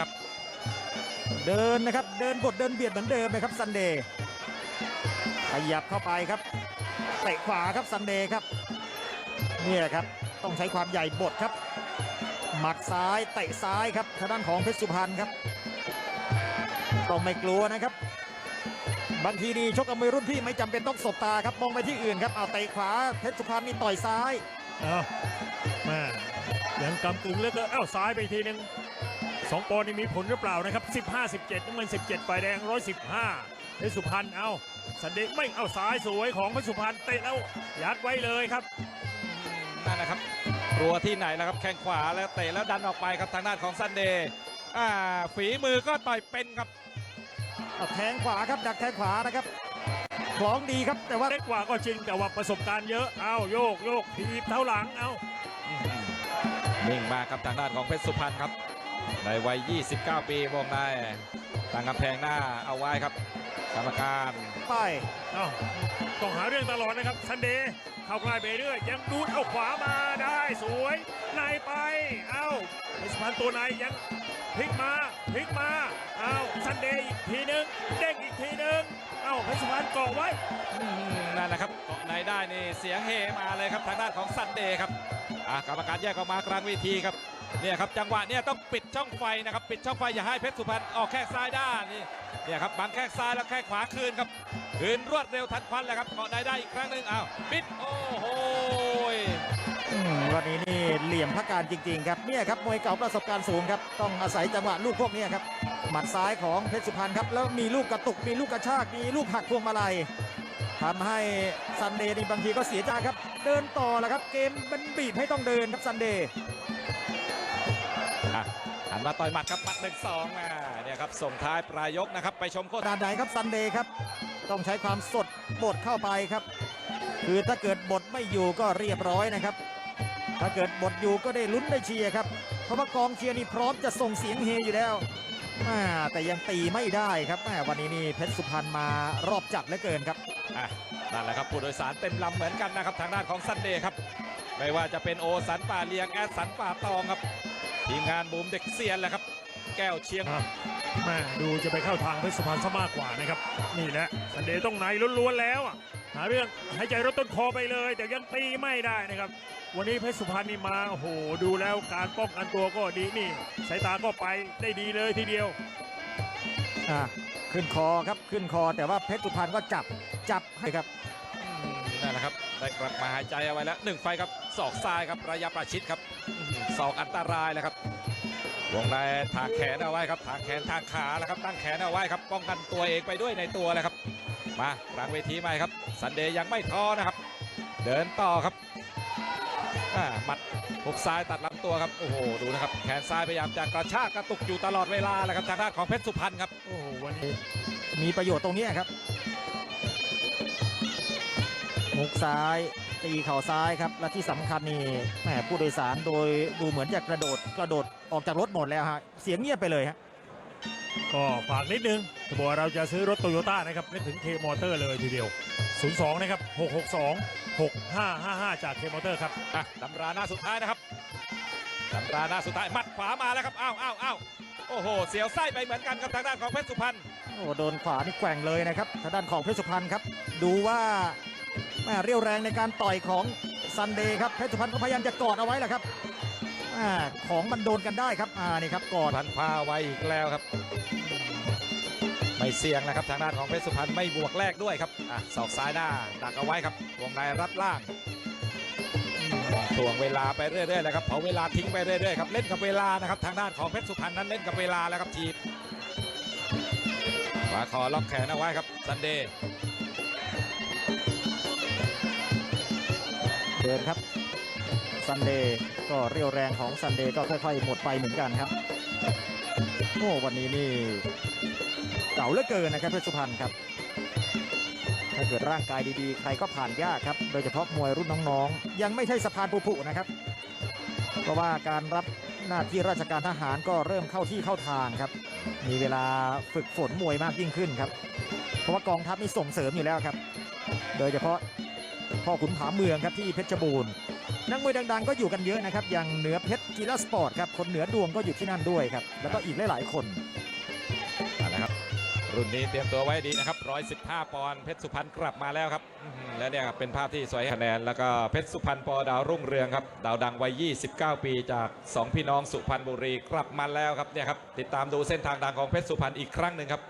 ครับ เดินนะครับ เดินบทเดินเบียดเหมือนเดิมนะครับซันเดย์ขยับเข้าไปครับเตะขวาครับซันเดย์ครับเนี่ยครับต้องใช้ความใหญ่บทครับ หมัดซ้ายเตะซ้ายครับทางด้านของเพชรสุพรรณครับต้องไม่กลัวนะครับบางทีนี่ชกกับมือรุ่นพี่ไม่จำเป็นต้องสบตาครับมองไปที่อื่นครับเอาเตะขวาเพชรสุพรรณนี่ต่อยซ้ายเอาแม่ยังกำกึ่งเลือกเอ้าซ้ายไปทีหนึง สองปอนด์นี่มีผลหรือเปล่านะครับ 15 17น้ำเงิน 17ฝ่ายแดง 115เพชรสุพรรณเอาสันเดชไม่เอาซ้ายสวยของเพชรสุพรรณเตะแล้วยัดไว้เลยครับนั่นนะครับกลัวที่ไหนแล้วครับแข้งขวาแล้วเตะแล้วดันออกไปครับทางด้านของซันเดย์อ่าฝีมือก็ต่อยเป็นครับเอาแทงขวาครับดักแทงขวานะครับคล้องดีครับแต่ว่าเล็กกว่าก็จริงแต่ว่าประสบการณ์เยอะเอาโยกโยกทีบเท้าหลังเอานิ่งมากครับทางด้านของเพชรสุพรรณครับ ในวัย 29 ปีวงในตั้งกำแพงหน้าเอาไว้ครับกรรมการไปเอาต้องหาเรื่องตลอดนะครับซันเดย์เข้าใกล้ไปเรื่อยยังดูดเอาขวามาได้สวยในไป เอาเพชรสุพรรณตัวในยังพลิกมาพลิกมา เอาซันเดย์อีกทีหนึงเด้งอีกทีหนึงเอาเพชรสุพรรณเกาะไว้อืมนั่นนะครับเกาะในได้นี่เสียงเฮมาเลยครับทางด้านของซันเดย์ครับอะกรรมการแยกออกมากลางเวทีครับ เนี่ยครับจังหวะเนี่ยต้องปิดช่องไฟนะครับปิดช่องไฟอย่าให้เพชรสุพรรณออกแข้งซ้ายด้านนี่เนี่ยครับบังแข้งซ้ายแล้วแข้งขวาคืนครับคืนรวดเร็วทันควันเลยครับเกาะในได้อีกครั้งหนึ่งอ้าวปิดโอ้โหอืมวันนี้นี่เหลี่ยมพักการจริง ๆ ครับเนี่ยครับมวยเก่าประสบการณ์สูงครับต้องอาศัยจังหวะลูกพวกนี้ครับหมัดซ้ายของเพชรสุพรรณครับแล้วมีลูกกระตุกมีลูกกระชากมีลูกหักพวงมาลัยทำให้ซันเดย์นี่บางทีก็เสียใจครับ เดินต่อแล้วครับ เกมมันบีบให้ต้องเดินครับซันเดย์ อะหันมาต่อยหมัดครับหมัดหนึ่งสองอ่าเนี่ยครับส่งท้ายปลายยกนะครับ ไปชมโคตขนาดไหนครับซันเดย์ครับ ต้องใช้ความสดบดเข้าไปครับ คือถ้าเกิดบดไม่อยู่ก็เรียบร้อยนะครับ ถ้าเกิดบดอยู่ก็ได้ลุ้นได้เชียร์ครับ เพราะว่ากองเชียร์นี่พร้อมจะส่งเสียงเฮอยู่แล้วอ่าแต่ยังตีไม่ได้ครับแม่วันนี้นี่เพชรสุพรรณมารอบจัดเหลือเกินครับอะนั่นแหละครับผู้โดยสารเต็มลำเหมือนกันนะครับทางด้านของซันเดย์ครับ ไม่ว่าจะเป็นโอสันป่าเลียงแอดสันป่าตองครับ ทีมงานบูมเด็กเซียนแหละครับ แก้วเชียงแม่ดูจะไปเข้าทางเพชรสุพรรณซะมากกว่านะครับ นี่แหละซันเดย์ต้องในล้วนๆแล้วอะหาเรื่องหายใจรถต้นคอไปเลย แต่ยังตีไม่ได้นะครับ วันนี้เพชรสุพรรณนี่มาโอ้โหดูแล้วการป้องกันตัวก็ดีนี่สายตาก็ไปได้ดีเลยทีเดียวอ่าขึ้นคอครับขึ้นคอแต่ว่าเพชรสุพรรณก็จับจับให้ครับนั่นแหละครับได้กลับมาหายใจเอาไว้แล้วหนึ่งไฟครับศอกซ้ายครับระยะประชิดครับ ศอกอันตรายเลยครับวงในถากแขนเอาไว้ครับถากแขนถากขาแล้วครับตั้งแขนเอาไว้ครับป้องกันตัวเองไปด้วยในตัวเลยครับ มากลางเวทีใหม่ครับซันเดย์ยังไม่ท้อนะครับ เดินต่อครับอ่าหมัดหุกซ้ายตัดลำตัวครับโอ้โหดูนะครับแขนซ้ายพยายามจะกระชากกระตุกอยู่ตลอดเวลาเลยครับทางด้านของเพชรสุพรรณครับโอ้โหวันนี้มีประโยชน์ตรงนี้ครับมุกซ้าย ตีเข่าซ้ายครับ และที่สำคัญนี่แหมผู้โดยสารโดยดูเหมือนจะกระโดดกระโดดออกจากรถหมดแล้วฮะเสียงเงียบไปเลยฮะก็ฝากนิดนึงถ้าบอกว่าเราจะซื้อรถโตโยต้านะครับนึกถึงเคมอเตอร์เลยทีเดียว 02 นะครับ 662 6555 จากเคมอเตอร์ครับอะตำราหน้าสุดท้ายนะครับตำราหน้าสุดท้ายหมัดขวามาแล้วครับอ้าวอ้าวอ้าวโอ้โห เสียวไส้ไปเหมือนกันครับทางด้านของเพชรสุพรรณโอ้โดนขวานี่แกว่งเลยนะครับทางด้านของเพชรสุพรรณครับ ดูว่า แม่เรียวแรงในการต่อยของซันเดย์ครับเพชรสุพรรณก็พยายามจะกอดเอาไว้แหละครับอ่ของมันโดนกันได้ครับอ่านี่ครับกอดพันพาไว้อีกแล้วครับ ไม่เสี่ยงนะครับทางด้านของเพชรสุพรรณไม่บวกแรกด้วยครับอะศอกซ้ายหน้าดักเอาไว้ครับวงในรัดล่างถ่วงเวลาไปเรื่อยๆเลยครับเผาเวลาทิ้งไปเรื่อยๆครับเล่นกับเวลานะครับทางด้านของเพชรสุพรรณนั้นเล่นกับเวลาแล้วครับทีมขวาคอล็อกแขนเอาไว้ครับซันเดย์ เดินครับซันเดย์ก็เรียวแรงของซันเดย์ก็ค่อยๆหมดไปเหมือนกันครับโอ้วันนี้นี่เก่าเหลือเกินนะครับเพชรสุพรรณครับ ถ้าเกิดร่างกายดีๆ ใครก็ผ่านยากครับ โดยเฉพาะมวยรุ่นน้องๆ ยังไม่ใช่สะพานผุนะครับ เพราะว่าการรับหน้าที่ราชการทหารก็เริ่มเข้าที่เข้าทางครับ มีเวลาฝึกฝนมวยมากยิ่งขึ้นครับ เพราะว่ากองทัพนี่ส่งเสริมอยู่แล้วครับ โดยเฉพาะ พ่อขุนผาเมืองครับที่เพชรบูรณ์นักมวยดังๆ ก็อยู่กันเยอะนะครับอย่างเหนือเพชรกีฬาสปอร์ตครับคนเหนือดวงก็อยู่ที่นั่นด้วยครับแล้วก็อีกหลายๆคนเอาละครับรุ่นนี้เตรียมตัวไว้ดีนะครับ115 ปอนด์เพชรสุพรรณกลับมาแล้วครับและเนี่ยครับเป็นภาพที่สวยคะแนน แล้วก็เพชรสุพรรณปอดาวรุ่งเรืองครับดาวดังวัย 29 ปีจาก 2 พี่น้องสุพรรณบุรีกลับมาแล้วครับเนี่ยครับติดตามดูเส้นทางดังของเพชรสุพรรณอีกครั้งหนึ่งครับ